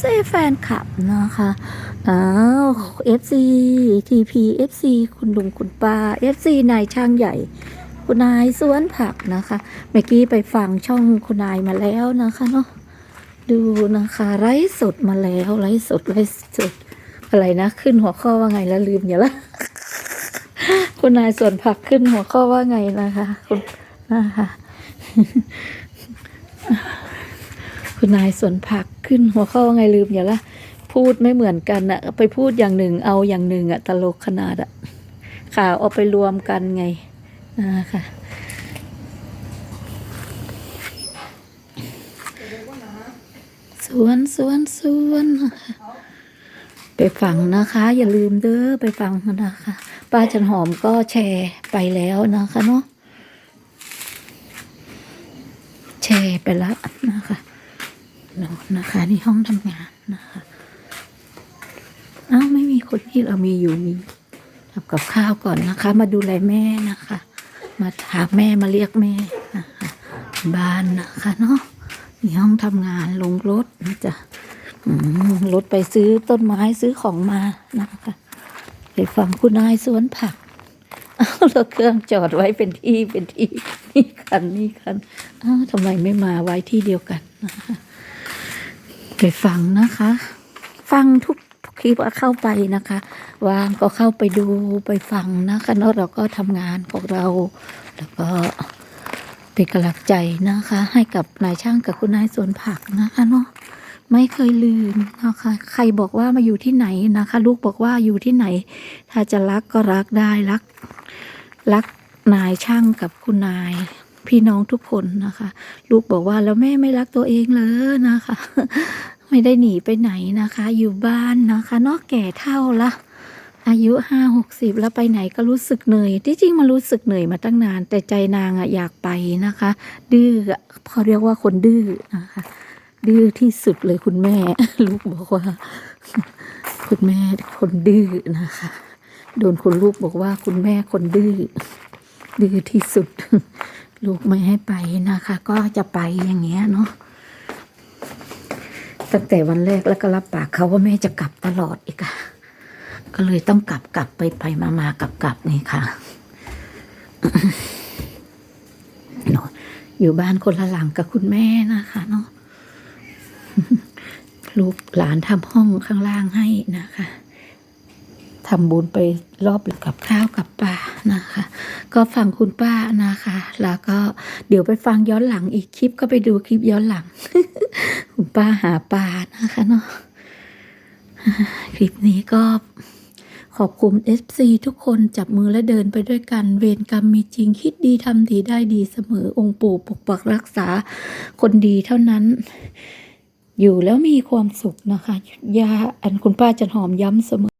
FC แฟนคลับนะคะอ้าว FC TP FC คุณลุงคุณป้า FC นายช่างใหญ่ คุณนายสวนผักนะคะ เมื่อกี้ไปฟังช่องคุณนายมาแล้วนะคะเนาะดูนะคะไลฟ์สดมาแล้วไลฟ์สดไลฟ์สดอะไรนะ ขึ้นหัวข้อว่าไงแล้วลืมอย่าละคุณนายสวนผักขึ้นหัวข้อว่าไงนะคะ คุณนะคะ คุณนายสวนผักขึ้นหัวข้อว่าไงลืมอย่าละ พูดไม่เหมือนกันอะไปพูดอย่างหนึ่งเอาอย่างหนึ่งอะตลกขนาดอะข่าวเอาไปรวมกันไงนะคะสวนสวนสวนไปฟังนะคะ อย่าลืมเด้อไปฟังนะคะ ป้าจันหอมก็แชร์ไปแล้วนะคะเนาะแชร์ไปแล้วนะคะ เนาะนะคะนี่ห้องทำงานนะคะอ้าวไม่มีคนที่เรามีอยู่มีทำกับข้าวก่อนนะคะ มาดูแลแม่นะคะ มาถามแม่มาเรียกแม่นะคะบ้านนะคะเนาะมีห้องทำงานลงรถนะจ๊ะรถไปซื้อต้นไม้ซื้อของมานะคะไปฟังคุณนายสวนผักอ้าวแล้วเครื่องจอดไว้เป็นที่เป็นที่นี่คันนี่คันอ้าวทำไมไม่มาไว้ที่เดียวกันนะคะ ไปฟังนะคะ ฟังทุกคลิปเข้าไปนะคะวางก็เข้าไปดูไปฟังนะคะแล้วเราก็ทำงานของเรา แล้วก็เป็นกำลังใจนะคะ ให้กับนายช่างกับคุณนายสวนผักนะคะเนาะไม่เคยลืมนะคะ ใครบอกว่ามาอยู่ที่ไหนนะคะ ลูกบอกว่าอยู่ที่ไหน ถ้าจะรักก็รักได้รัก รักนายช่างกับคุณนาย พี่น้องทุกคนนะคะ ลูกบอกว่าแล้วแม่ไม่รักตัวเองเลยนะคะ ไม่ได้หนีไปไหนนะคะ อยู่บ้านนะคะนอกแก่เท่าละอายุห้าหกสิบแล้วไปไหนก็รู้สึกเหนื่อย ที่จริงมารู้สึกเหนื่อยมาตั้งนาน แต่ใจนางอะอยากไปนะคะ ดื้ออะเขาเรียกว่าคนดื้อนะคะ ดื้อที่สุดเลยคุณแม่ ลูกบอกว่า คุณแม่คนดื้อนะคะ โดนคุณลูกบอกว่าคุณแม่คนดื้อดื้อที่สุด ลูกไม่ให้ไปนะคะ ก็จะไปอย่างเงี้ยเนาะตั้งแต่วันแรกแล้วก็รับปากเขาว่าแม่จะกลับตลอดอีกอะก็เลยต้องกลับกลับไปไปมามากลับกลับนี่ค่ะเนาะอยู่บ้านคนละหลังกับคุณแม่นะคะเนาะลูกหลานทำห้องข้างล่างให้นะคะ ทำบุญไปรอบกับข้าวกับปลานะคะ ก็ฟังคุณป้านะคะ แล้วก็เดี๋ยวไปฟังย้อนหลังอีกคลิปก็ไปดูคลิปย้อนหลัง คุณป้าหาปลานะคะเนาะคลิปนี้ก็ขอบคุณ FC ทุกคนจับมือและเดินไปด้วยกัน เวรกรรมมีจริง คิดดีทำดีได้ดีเสมอองค์ปู่ปกปักรักษา คนดีเท่านั้น อยู่แล้วมีความสุขนะคะยาอันคุณป้าจันหอมย้ำเสมอ